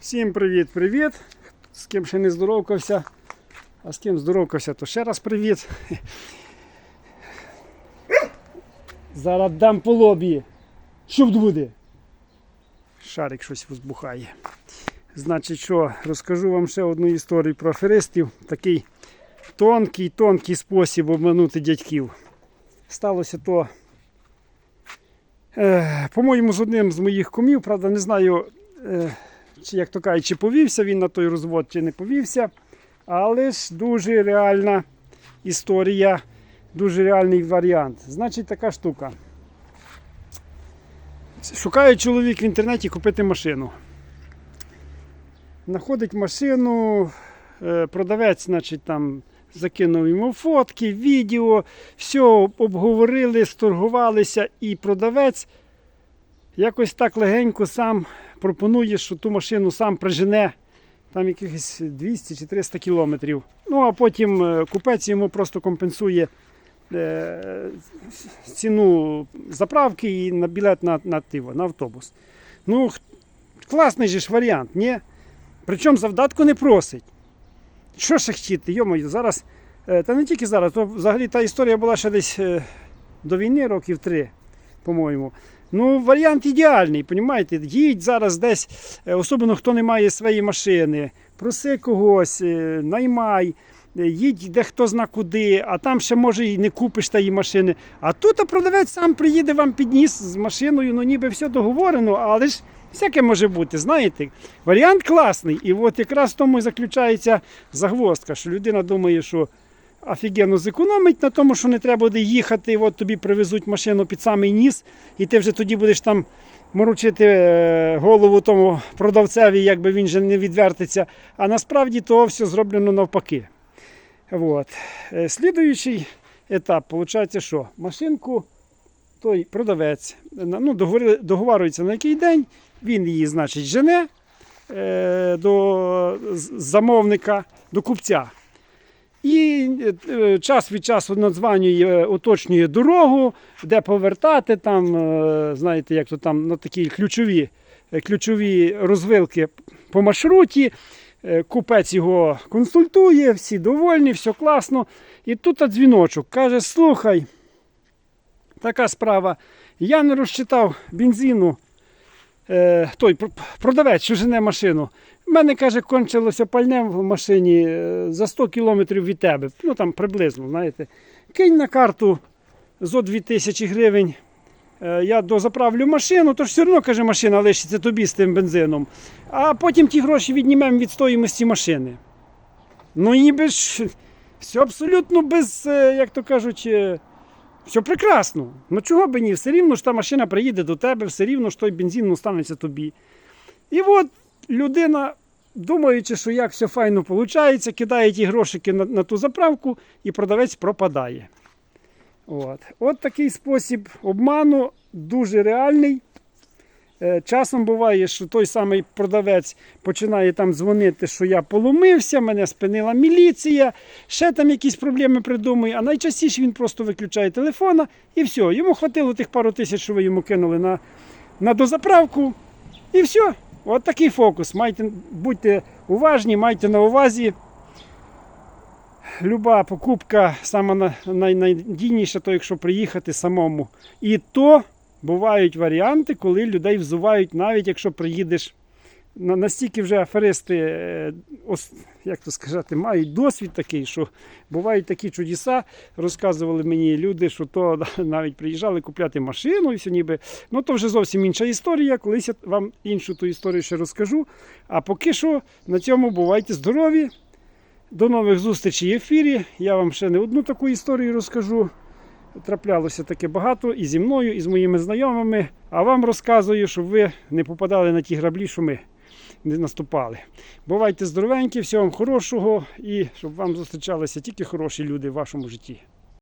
Всім привіт-привіт! З ким ще не здоровкався, а з ким здоровкався, то ще раз привіт. Зараз дам по лобі. Що буде? Шарик щось возбухає. Значить, що, розкажу вам ще одну історію про аферистів. Такий тонкий, тонкий спосіб обманути дядьків. Сталося то, е, по-моєму, з одним з моїх кумів, правда, не знаю. Е, як то кажуть, чи повівся він на той розвод, чи не повівся. Але ж дуже реальна історія, дуже реальний варіант. Значить, така штука. Шукає чоловік в інтернеті купити машину. Знаходить машину, е, продавець, значить, там закинув йому фотки, відео, все обговорили, сторгувалися, і продавець якось так легенько сам пропонує, що ту машину сам прижене там якихось 200 чи 300 кілометрів. Ну а потім е, купець йому просто компенсує е, ціну заправки і на білет на, на, на автобус. Ну, класний же ж варіант, ні? Причому завдатку не просить. Що ще хотіти? Йомою, зараз, е, та не тільки зараз, то взагалі та історія була ще десь до війни, років три, по-моєму. Ну, варіант ідеальний, понімаєте? Їдь зараз десь, е, особливо хто не має своєї машини, проси когось, е, наймай, е, їдь де хто зна куди, а там ще може і не купиш тієї машини. А тут а продавець сам приїде вам підніс з машиною, ну ніби все договорено, але ж всяке може бути, знаєте. Варіант класний. І от якраз в тому і заключається загвоздка, що людина думає, що офігенно зекономить на тому, що не треба буде їхати, от тобі привезуть машину під самий ніс, і ти вже тоді будеш там морочити е, голову тому продавцеві, якби він же не відвертиться. А насправді то все зроблено навпаки. От. Е, Слідуючий етап, виходить, що машинку той продавець ну, договарюється на який день, він її, значить, жене е, до замовника, до купця. І е, час від часу надзванює, е, уточнює дорогу, де повертати, там, е, знаєте, як то там на такі ключові, ключові розвилки по маршруті. Купець його консультує, всі довольні, все класно. І тут дзвіночок каже: слухай, така справа. Я не розчитав бензину. Е, той продавець, що жене машину. У мене, каже, кончилося пальне в машині е, за 100 кілометрів від тебе. Ну там приблизно, знаєте. Кинь на карту зо 2000 гривень. Е, Я дозаправлю машину, то ж все одно, каже, машина лишиться тобі з тим бензином. А потім ті гроші віднімемо від стоїмості машини. Ну ніби ж все абсолютно без, як то кажуть, все прекрасно. Ну чого б ні? Все рівно ж та машина приїде до тебе, все рівно ж той бензин останеться тобі. І от людина, думаючи, що як все файно виходить, кидає ті грошики на, на ту заправку і продавець пропадає. От. От такий спосіб обману дуже реальний. Е, Часом буває, що той самий продавець починає там дзвонити, що я поломився, мене спинила міліція, ще там якісь проблеми придумує, а найчастіше він просто виключає телефона і все. Йому хватило тих пару тисяч, що ви йому кинули на, на дозаправку, і все. От такий фокус. Майте, будьте уважні, майте на увазі. Люба покупка саме найнадійніша, то якщо приїхати самому. І то бувають варіанти, коли людей взувають, навіть якщо приїдеш. Настільки вже аферисти, е, як то сказати, мають досвід такий, що бувають такі чудеса. Розказували мені люди, що то навіть приїжджали купляти машину і все ніби. Ну то вже зовсім інша історія. Колись я вам іншу ту історію ще розкажу. А поки що на цьому бувайте здорові. До нових зустрічей в ефірі. Я вам ще не одну таку історію розкажу. Траплялося таке багато і зі мною, і з моїми знайомими. А вам розказую, щоб ви не попадали на ті граблі, що ми не наступали. Бувайте здоровенькі, всього вам хорошого і щоб вам зустрічалися тільки хороші люди в вашому житті.